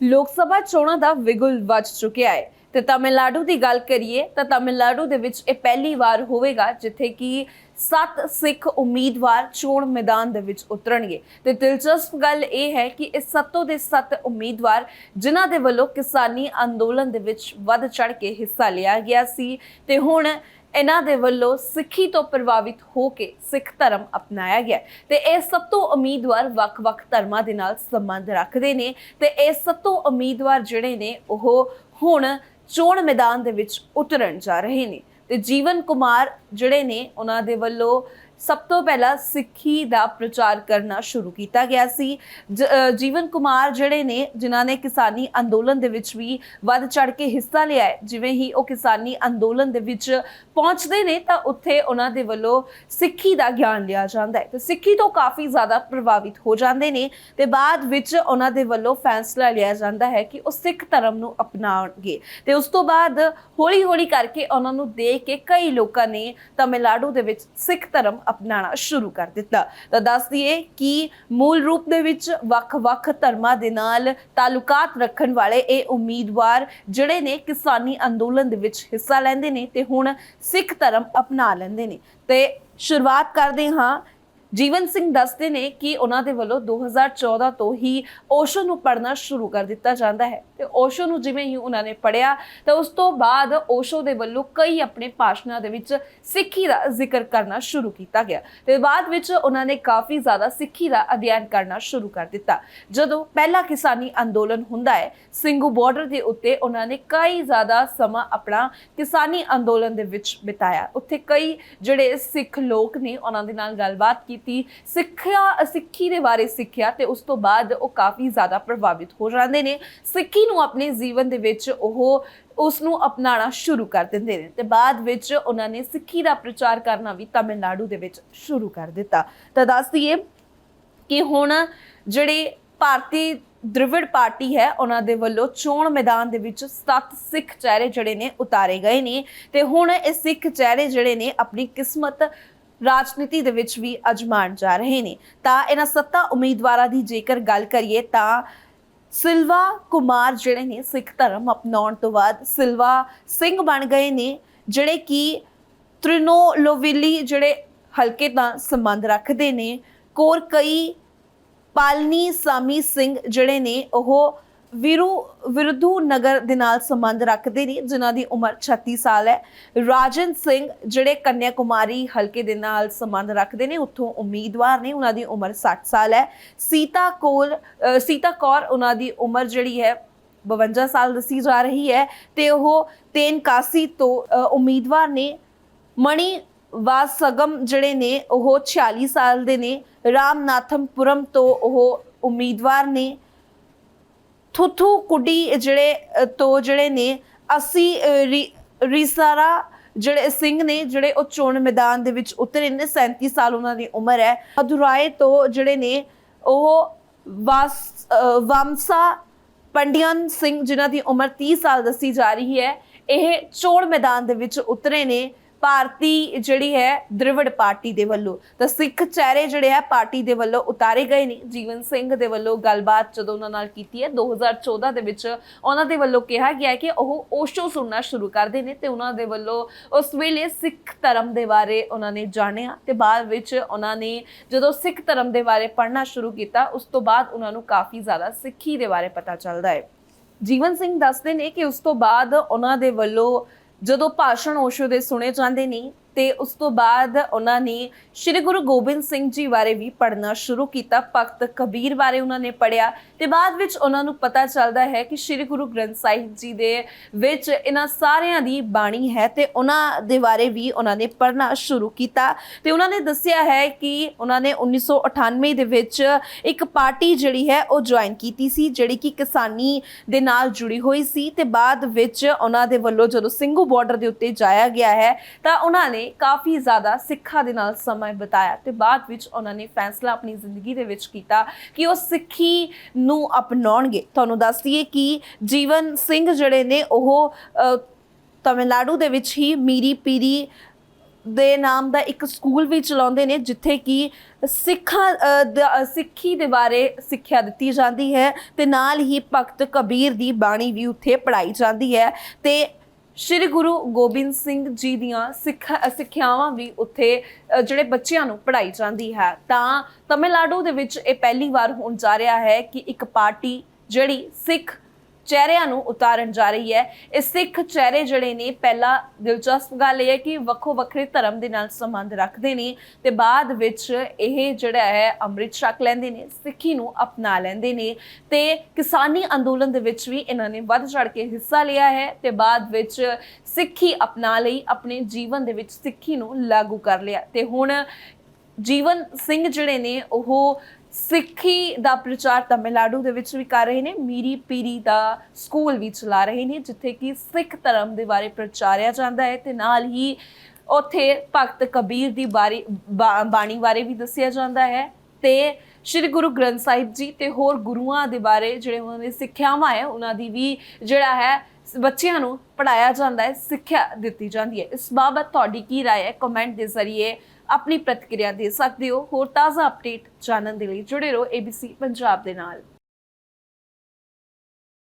ਲੋਕ ਸਭਾ ਚੋਣਾਂ ਦਾ ਵਿਗੁਲ ਵੱਜ ਚੁੱਕਿਆ ਹੈ। ਤੇ ਤਾਮਿਲਨਾਡੂ ਦੀ ਗੱਲ ਕਰੀਏ ਤਾਂ ਤਾਮਿਲਨਾਡੂ ਦੇ ਵਿੱਚ ਇਹ ਪਹਿਲੀ ਵਾਰ ਹੋਵੇਗਾ ਜਿੱਥੇ ਕਿ ਸੱਤ ਸਿੱਖ ਉਮੀਦਵਾਰ ਚੋਣ ਮੈਦਾਨ ਦੇ ਵਿੱਚ ਉਤਰਨਗੇ। ਤੇ ਦਿਲਚਸਪ ਗੱਲ ਇਹ ਹੈ ਕਿ ਇਹ ਸੱਤੋਂ ਦੇ ਸੱਤ ਉਮੀਦਵਾਰ ਜਿਨ੍ਹਾਂ ਦੇ ਵੱਲੋਂ ਕਿਸਾਨੀ ਅੰਦੋਲਨ ਦੇ ਵਿੱਚ ਵੱਧ ਚੜ ਕੇ ਹਿੱਸਾ ਲਿਆ ਗਿਆ ਸੀ। ਤੇ ਹੁਣ ਇਹਨਾਂ ਦੇ ਵੱਲੋਂ ਸਿੱਖੀ ਤੋਂ ਪ੍ਰਭਾਵਿਤ ਹੋ ਕੇ ਸਿੱਖ ਧਰਮ ਅਪਣਾਇਆ ਗਿਆ ਤੇ ਇਹ ਸਭ ਤੋਂ ਉਮੀਦਵਾਰ ਵੱਖ-ਵੱਖ ਧਰਮਾਂ ਦੇ ਨਾਲ ਸੰਬੰਧ ਰੱਖਦੇ ਨੇ ਤੇ ਇਹ ਸਭ ਤੋਂ ਉਮੀਦਵਾਰ ਜਿਹੜੇ ਨੇ, ਉਹ ਹੁਣ ਚੋਣ ਮੈਦਾਨ ਦੇ ਵਿੱਚ ਉਤਰਨ ਜਾ ਰਹੇ ਨੇ। ਤੇ ਜੀਵਨ ਕੁਮਾਰ ਜਿਹੜੇ ਨੇ, ਉਹਨਾਂ ਦੇ ਵੱਲੋਂ ਸਭ ਤੋਂ ਪਹਿਲਾਂ ਸਿੱਖੀ ਦਾ ਪ੍ਰਚਾਰ ਕਰਨਾ ਸ਼ੁਰੂ ਕੀਤਾ ਗਿਆ ਸੀ। ਜੀਵਨ ਕੁਮਾਰ ਜਿਹੜੇ ਨੇ, ਜਿਨ੍ਹਾਂ ਨੇ ਕਿਸਾਨੀ ਅੰਦੋਲਨ ਦੇ ਵਿੱਚ ਵੀ ਵੱਧ ਚੜ ਕੇ ਹਿੱਸਾ ਲਿਆ ਹੈ, ਜਿਵੇਂ ਹੀ ਉਹ ਕਿਸਾਨੀ ਅੰਦੋਲਨ ਦੇ ਵਿੱਚ ਪਹੁੰਚਦੇ ਨੇ, ਤਾਂ ਉੱਥੇ ਉਹਨਾਂ ਦੇ ਵੱਲੋਂ ਸਿੱਖੀ ਦਾ ਗਿਆਨ ਲਿਆ ਜਾਂਦਾ ਹੈ। ਤੇ ਸਿੱਖੀ ਤੋਂ ਕਾਫੀ ਜ਼ਿਆਦਾ ਪ੍ਰਭਾਵਿਤ ਹੋ ਜਾਂਦੇ ਨੇ ਤੇ ਬਾਅਦ ਵਿੱਚ ਉਹਨਾਂ ਦੇ ਵੱਲੋਂ ਫੈਸਲਾ ਲਿਆ ਜਾਂਦਾ ਹੈ ਕਿ ਉਹ ਸਿੱਖ ਧਰਮ ਨੂੰ ਅਪਣਾਉਣਗੇ। ਤੇ ਉਸ ਤੋਂ ਬਾਅਦ ਹੌਲੀ-ਹੌਲੀ ਕਰਕੇ ਉਹਨਾਂ ਨੂੰ ਦੇਖ ਕੇ ਕਈ ਲੋਕਾਂ ਨੇ ਤਮਿਲਨਾਡੂ ਦੇ ਵਿੱਚ ਸਿੱਖ ਧਰਮ ਅਪਣਾਉਣਾ ਸ਼ੁਰੂ ਕਰ ਦਿੱਤਾ। ਤਾਂ ਦੱਸ ਦਈਏ ਕਿ ਮੂਲ ਰੂਪ ਦੇ ਵਿੱਚ ਵੱਖ-ਵੱਖ ਧਰਮਾਂ ਦੇ ਨਾਲ ਤਾਲੁਕਾਤ ਰੱਖਣ ਵਾਲੇ ਇਹ ਉਮੀਦਵਾਰ ਜਿਹੜੇ ਨੇ ਕਿਸਾਨੀ ਅੰਦੋਲਨ ਦੇ ਵਿੱਚ ਹਿੱਸਾ ਲੈਂਦੇ ਨੇ ਤੇ ਹੁਣ ਸਿੱਖ ਧਰਮ ਅਪਣਾ ਲੈਂਦੇ ਨੇ। ਤੇ ਸ਼ੁਰੂਆਤ ਕਰਦੇ ਹਾਂ। ਜੀਵਨ ਸਿੰਘ ਦੱਸਦੇ ਨੇ ਕਿ ਉਹਨਾਂ ਦੇ ਵੱਲੋਂ 2014 ਤੋਂ ਹੀ ਓਸ਼ੋ ਨੂੰ ਪੜ੍ਹਨਾ ਸ਼ੁਰੂ ਕਰ ਦਿੱਤਾ ਜਾਂਦਾ ਹੈ। ਤੇ ਓਸ਼ੋ ਨੂੰ ਜਿਵੇਂ ਹੀ ਉਹਨਾਂ ਨੇ ਪੜ੍ਹਿਆ ਤਾਂ ਉਸ ਤੋਂ ਬਾਅਦ ਓਸ਼ੋ ਦੇ ਵੱਲੋਂ ਕਈ ਆਪਣੇ ਭਾਸ਼ਣਾਂ ਦੇ ਵਿੱਚ ਸਿੱਖੀ ਦਾ ਜ਼ਿਕਰ ਕਰਨਾ ਸ਼ੁਰੂ ਕੀਤਾ ਗਿਆ ਤੇ ਬਾਅਦ ਵਿੱਚ ਉਹਨਾਂ ਨੇ ਕਾਫੀ ਜ਼ਿਆਦਾ ਸਿੱਖੀ ਦਾ ਅਧਿਐਨ ਕਰਨਾ ਸ਼ੁਰੂ ਕਰ ਦਿੱਤਾ। ਜਦੋਂ ਪਹਿਲਾ ਕਿਸਾਨੀ ਅੰਦੋਲਨ ਹੁੰਦਾ ਹੈ, ਸਿੰਘੂ ਬਾਰਡਰ ਦੇ ਉੱਤੇ ਉਹਨਾਂ ਨੇ ਕਈ ਜ਼ਿਆਦਾ ਸਮਾਂ ਆਪਣਾ ਕਿਸਾਨੀ ਅੰਦੋਲਨ ਦੇ ਵਿੱਚ ਬਿਤਾਇਆ। ਉੱਥੇ ਕਈ ਜਿਹੜੇ ਸਿੱਖ ਲੋਕ ਨੇ ਉਹਨਾਂ ਦੇ ਨਾਲ ਗੱਲਬਾਤ ਕੀਤੀ, ਸਿੱਖਿਆ, ਸਿੱਖੀ ਦੇ ਬਾਰੇ ਸਿੱਖਿਆ ਤੇ ਉਸ ਤੋਂ ਬਾਅਦ ਉਹ ਕਾਫੀ ਜ਼ਿਆਦਾ ਪ੍ਰਭਾਵਿਤ ਹੋ ਜਾਂਦੇ ਨੇ। ਸਿੱਖੀ ਨੂੰ ਆਪਣੇ ਜੀਵਨ ਦੇ ਵਿੱਚ ਉਹ ਉਸ ਨੂੰ ਅਪਣਾਉਣਾ ਸ਼ੁਰੂ ਕਰ ਦਿੰਦੇ ਨੇ ਤੇ ਬਾਅਦ ਵਿੱਚ ਉਹਨਾਂ ਨੇ ਸਿੱਖੀ ਦਾ ਪ੍ਰਚਾਰ ਕਰਨਾ ਵੀ ਤਮਿਲਨਾਡੂ ਦੇ ਵਿੱਚ ਸ਼ੁਰੂ ਕਰ ਦਿੱਤਾ। ਤਾਂ ਦੱਸ ਦਈਏ ਕਿ ਹੁਣ ਜਿਹੜੇ ਭਾਰਤੀ ਦ੍ਰਿਵਿੜ ਪਾਰਟੀ ਹੈ, ਉਹਨਾਂ ਦੇ ਵੱਲੋਂ ਚੋਣ ਮੈਦਾਨ ਦੇ ਵਿੱਚ ਸੱਤ ਸਿੱਖ ਚਿਹਰੇ ਜਿਹੜੇ ਨੇ ਉਤਾਰੇ ਗਏ ਨੇ ਤੇ ਹੁਣ ਇਹ ਸਿੱਖ ਚਿਹਰੇ ਜਿਹੜੇ ਨੇ ਆਪਣੀ ਕਿਸਮਤ ਰਾਜਨੀਤੀ ਦੇ ਵਿੱਚ ਵੀ ਅਜਮਾਣ ਜਾ ਰਹੇ ਨੇ। ਤਾਂ ਇਹਨਾਂ ਸੱਤਾ ਉਮੀਦਵਾਰਾਂ ਦੀ ਜੇਕਰ ਗੱਲ ਕਰੀਏ ਤਾਂ ਸਿਲਵਾ ਕੁਮਾਰ ਜਿਹੜੇ ਨੇ ਸਿੱਖ ਧਰਮ ਅਪਣਾਉਣ ਤੋਂ ਬਾਅਦ ਸਿਲਵਾ ਸਿੰਘ ਬਣ ਗਏ ਨੇ, ਜਿਹੜੇ ਕਿ ਤ੍ਰਿਨੋਲੋਵਿਲੀ ਜਿਹੜੇ ਹਲਕੇ ਦਾ ਸੰਬੰਧ ਰੱਖਦੇ ਨੇ, ਕੋਰ ਕਈ ਪਾਲਨੀ ਸਾਮੀ ਸਿੰਘ ਜਿਹੜੇ ਨੇ, ਉਹ ਵਿਰੂ ਵਿਰਧੂ ਨਗਰ ਦੇ ਨਾਲ ਸੰਬੰਧ ਰੱਖਦੇ ਨੇ, ਜਿਨ੍ਹਾਂ ਦੀ ਉਮਰ 36 ਸਾਲ ਹੈ। ਰਾਜਨ ਸਿੰਘ ਜਿਹੜੇ ਕੰਨਿਆ ਕੁਮਾਰੀ ਹਲਕੇ ਦੇ ਨਾਲ ਸੰਬੰਧ ਰੱਖਦੇ ਨੇ, ਉੱਥੋਂ ਉਮੀਦਵਾਰ ਨੇ, ਉਹਨਾਂ ਦੀ ਉਮਰ 60 ਸਾਲ ਹੈ। ਸੀਤਾ ਕੋਲ ਸੀਤਾ ਕੌਰ ਉਹਨਾਂ ਦੀ ਉਮਰ ਜਿਹੜੀ ਹੈ 52 ਸਾਲ ਦੱਸੀ ਜਾ ਰਹੀ ਹੈ ਤੇ ਉਹ ਤੇਨਕਾਸੀ ਤੋਂ ਉਮੀਦਵਾਰ ਨੇ, ਮਣੀ ਵਾਸਗਮ ਜਿਹੜੇ ਨੇ, ਉਹ 46 ਸਾਲ ਦੇ ਨੇ। ਰਾਮਨਾਥਮਪੁਰਮ ਤੋਂ ਉਹ ਉਮੀਦਵਾਰ ਨੇ। ਥੁਥੂ ਕੁੱਡੀ ਜਿਹੜੇ ਤੋਂ ਜਿਹੜੇ ਨੇ ਅਸੀਂ ਰੀ- ਰੀਸਾਰਾ ਜਿਹੜੇ ਸਿੰਘ ਨੇ ਜਿਹੜੇ ਉਹ ਚੋਣ ਮੈਦਾਨ ਦੇ ਵਿੱਚ ਉਤਰੇ ਨੇ 37 ਸਾਲ ਉਹਨਾਂ ਦੀ ਉਮਰ ਹੈ। ਮਧੁਰਾਏ ਤੋਂ ਜਿਹੜੇ ਨੇ ਉਹ ਵਾਸ ਅ, ਵਾਮਸਾ ਪੰਡਿਆਨ ਸਿੰਘ ਜਿਨ੍ਹਾਂ ਦੀ ਉਮਰ 30 ਸਾਲ ਦੱਸੀ ਜਾ ਰਹੀ ਹੈ ਇਹ ਚੋਣ ਮੈਦਾਨ ਦੇ ਵਿੱਚ ਉਤਰੇ ਨੇ। ਭਾਰਤੀ ਜਿਹੜੀ ਹੈ ਦ੍ਰਿਵੜ ਪਾਰਟੀ ਦੇ ਵੱਲੋਂ, ਤਾਂ ਸਿੱਖ ਚਿਹਰੇ ਜਿਹੜੇ ਹੈ ਪਾਰਟੀ ਦੇ ਵੱਲੋਂ ਉਤਾਰੇ ਗਏ ਨੇ। ਜੀਵਨ ਸਿੰਘ ਦੇ ਵੱਲੋਂ ਗੱਲਬਾਤ ਜਦੋਂ ਉਹਨਾਂ ਨਾਲ ਕੀਤੀ ਹੈ 2014 ਦੇ ਵਿੱਚ ਉਹਨਾਂ ਦੇ ਵੱਲੋਂ ਕਿਹਾ ਗਿਆ ਕਿ ਉਹ ਓਸ਼ੋ ਸੁਣਨਾ ਸ਼ੁਰੂ ਕਰਦੇ ਨੇ ਤੇ ਉਹਨਾਂ ਦੇ ਵੱਲੋਂ ਉਸ ਵੇਲੇ ਸਿੱਖ ਧਰਮ ਦੇ ਬਾਰੇ ਉਹਨਾਂ ਨੇ ਜਾਣਿਆ ਤੇ ਬਾਅਦ ਵਿੱਚ ਉਹਨਾਂ ਨੇ ਜਦੋਂ ਸਿੱਖ ਧਰਮ ਦੇ ਬਾਰੇ ਪੜ੍ਹਨਾ ਸ਼ੁਰੂ ਕੀਤਾ, ਉਸ ਤੋਂ ਬਾਅਦ ਉਹਨਾਂ ਨੂੰ ਕਾਫੀ ਜ਼ਿਆਦਾ ਸਿੱਖੀ ਦੇ ਬਾਰੇ ਪਤਾ ਚੱਲਦਾ ਹੈ। ਜੀਵਨ ਸਿੰਘ ਦੱਸਦੇ ਨੇ ਕਿ ਉਸ ਤੋਂ ਬਾਅਦ ਉਹਨਾਂ ਦੇ ਵੱਲੋਂ ਜਦੋਂ ਭਾਸ਼ਣ ਓਸ਼ੋ ਦੇ ਸੁਣੇ ਜਾਂਦੇ ਨੇ ਤੇ ਉਸ ਤੋਂ ਬਾਅਦ ਉਹਨਾਂ ਨੇ ਸ੍ਰੀ ਗੁਰੂ ਗੋਬਿੰਦ ਸਿੰਘ ਜੀ ਬਾਰੇ ਵੀ ਪੜ੍ਹਨਾ ਸ਼ੁਰੂ ਕੀਤਾ, ਭਗਤ ਕਬੀਰ ਬਾਰੇ ਉਹਨਾਂ ਨੇ ਪੜ੍ਹਿਆ। ਤੇ ਬਾਅਦ ਵਿੱਚ ਉਹਨਾਂ ਨੂੰ ਪਤਾ ਚੱਲਦਾ ਹੈ ਕਿ ਸ੍ਰੀ ਗੁਰੂ ਗ੍ਰੰਥ ਸਾਹਿਬ ਜੀ ਦੇ ਵਿੱਚ ਇਹਨਾਂ ਸਾਰਿਆਂ ਦੀ ਬਾਣੀ ਹੈ ਤੇ ਉਹਨਾਂ ਦੇ ਬਾਰੇ ਵੀ ਉਹਨਾਂ ਨੇ ਪੜ੍ਹਨਾ ਸ਼ੁਰੂ ਕੀਤਾ। ਤੇ ਉਹਨਾਂ ਨੇ ਦੱਸਿਆ ਹੈ ਕਿ ਉਹਨਾਂ ਨੇ 1998 ਦੇ ਵਿੱਚ ਇੱਕ ਪਾਰਟੀ ਜਿਹੜੀ ਹੈ ਉਹ ਜੁਆਇਨ ਕੀਤੀ ਸੀ, ਜਿਹੜੀ ਕਿ ਕਿਸਾਨੀ ਦੇ ਨਾਲ ਜੁੜੀ ਹੋਈ ਸੀ। ਤੇ ਬਾਅਦ ਵਿੱਚ ਉਹਨਾਂ ਦੇ ਵੱਲੋਂ ਜਦੋਂ ਸਿੰਘੂ ਬਾਰਡਰ ਦੇ ਉੱਤੇ ਜਾਇਆ ਗਿਆ ਹੈ, ਤਾਂ ਉਹਨਾਂ ਨੇ ਕਾਫੀ ਜ਼ਿਆਦਾ ਸਿੱਖਾਂ ਦੇ ਨਾਲ ਸਮਾਂ ਬਿਤਾਇਆ ਤੇ ਬਾਅਦ ਵਿੱਚ ਉਹਨਾਂ ਨੇ ਫੈਸਲਾ ਆਪਣੀ ਜ਼ਿੰਦਗੀ ਦੇ ਵਿੱਚ ਕੀਤਾ ਕਿ ਉਹ ਸਿੱਖੀ ਨੂੰ ਅਪਣਾਉਣਗੇ। ਤੁਹਾਨੂੰ ਦੱਸ ਦਈਏ ਕਿ ਜੀਵਨ ਸਿੰਘ ਜਿਹੜੇ ਨੇ ਉਹ ਅ, ਤਮਿਲਨਾਡੂ ਦੇ ਵਿੱਚ ਹੀ ਮੀਰੀ ਪੀਰੀ ਦੇ ਨਾਮ ਦਾ ਇੱਕ ਸਕੂਲ ਵੀ ਚਲਾਉਂਦੇ ਨੇ ਜਿੱਥੇ ਕਿ ਸਿੱਖਾਂ ਦਾ- ਸਿੱਖੀ ਦੇ ਬਾਰੇ ਸਿੱਖਿਆ ਦਿੱਤੀ ਜਾਂਦੀ ਹੈ ਤੇ ਨਾਲ ਹੀ ਭਗਤ ਕਬੀਰ ਦੀ ਬਾਣੀ ਵੀ ਉੱਥੇ ਪੜ੍ਹਾਈ ਜਾਂਦੀ ਹੈ ਤੇ ਸ਼੍ਰੀ ਗੁਰੂ ਗੋਬਿੰਦ ਸਿੰਘ ਜੀ ਦੀਆਂ ਸਿੱਖ ਸਿੱਖਿਆਵਾਂ ਵੀ ਉੱਥੇ ਜਿਹੜੇ ਬੱਚਿਆਂ ਨੂੰ ਪੜ੍ਹਾਈ ਜਾਂਦੀ ਹੈ। ਤਾਂ ਤਮਿਲਨਾਡੂ ਦੇ ਵਿੱਚ ਇਹ ਪਹਿਲੀ ਵਾਰ ਹੋਣ ਜਾ ਰਿਹਾ ਹੈ ਕਿ ਇੱਕ ਪਾਰਟੀ ਜਿਹੜੀ ਸਿੱਖ ਚਿਹਰਿਆਂ ਨੂੰ ਉਤਾਰਨ ਜਾ ਰਹੀ ਹੈ। ਇਹ ਸਿੱਖ ਚਿਹਰੇ ਜਿਹੜੇ ਨੇ, ਪਹਿਲਾਂ ਦਿਲਚਸਪ ਗੱਲ ਇਹ ਹੈ ਕਿ ਵੱਖੋ ਵੱਖਰੇ ਧਰਮ ਦੇ ਨਾਲ ਸੰਬੰਧ ਰੱਖਦੇ ਨੇ ਤੇ ਬਾਅਦ ਵਿੱਚ ਇਹ ਜਿਹੜਾ ਹੈ, ਅੰਮ੍ਰਿਤ ਛਕ ਲੈਂਦੇ ਨੇ, ਸਿੱਖੀ ਨੂੰ ਅਪਣਾ ਲੈਂਦੇ ਨੇ ਤੇ ਕਿਸਾਨੀ ਅੰਦੋਲਨ ਦੇ ਵਿੱਚ ਵੀ ਇਹਨਾਂ ਨੇ ਵੱਧ ਚੜ ਕੇ ਹਿੱਸਾ ਲਿਆ ਹੈ ਤੇ ਬਾਅਦ ਵਿੱਚ ਸਿੱਖੀ ਅਪਣਾ ਲਈ ਆਪਣੇ ਜੀਵਨ ਦੇ ਵਿੱਚ ਸਿੱਖੀ ਨੂੰ ਲਾਗੂ ਕਰ ਲਿਆ। ਤੇ ਹੁਣ ਜੀਵਨ ਸਿੰਘ ਜਿਹੜੇ ਨੇ, ਉਹ ਸਿੱਖੀ ਦਾ ਪ੍ਰਚਾਰ ਤਮਿਲਨਾਡੂ ਦੇ ਵਿੱਚ ਵੀ ਕਰ ਰਹੇ ਨੇ, ਮੀਰੀ ਪੀਰੀ ਦਾ ਸਕੂਲ ਵੀ ਚਲਾ ਰਹੇ ਨੇ, ਜਿੱਥੇ ਕਿ ਸਿੱਖ ਧਰਮ ਦੇ ਬਾਰੇ ਪ੍ਰਚਾਰਿਆ ਜਾਂਦਾ ਹੈ ਤੇ ਨਾਲ ਹੀ ਉੱਥੇ ਭਗਤ ਕਬੀਰ ਦੀ ਬਾਰੇ ਬਾਣੀ ਬਾਰੇ ਵੀ ਦੱਸਿਆ ਜਾਂਦਾ ਹੈ ਤੇ ਸ੍ਰੀ ਗੁਰੂ ਗ੍ਰੰਥ ਸਾਹਿਬ ਜੀ ਤੇ ਹੋਰ ਗੁਰੂਆਂ ਦੇ ਬਾਰੇ ਜਿਹੜੇ ਉਹਨਾਂ ਦੀ ਸਿੱਖਿਆਵਾਂ ਹੈ, ਉਹਨਾਂ ਦੀ ਵੀ ਜਿਹੜਾ ਹੈ ਬੱਚਿਆਂ ਨੂੰ ਪੜਾਇਆ ਜਾਂਦਾ ਹੈ ਸਿੱਖਿਆ ਦਿੱਤੀ ਜਾਂਦੀ ਹੈ ਇਸ ਬਾਬਤ ਤੁਹਾਡੀ ਕੀ رائے ਹੈ ਕਮੈਂਟ ਦੇ ਜ਼ਰੀਏ ਆਪਣੀ ਪ੍ਰਤੀਕਿਰਿਆ ਦੇ ਸਕਦੇ ਹੋ ਹੋਰ ਤਾਜ਼ਾ ਅਪਡੇਟ ਜਾਣਨ ਦੇ ਲਈ ਜੁੜੇ ਰਹੋ ABC ਪੰਜਾਬ ਦੇ ਨਾਲ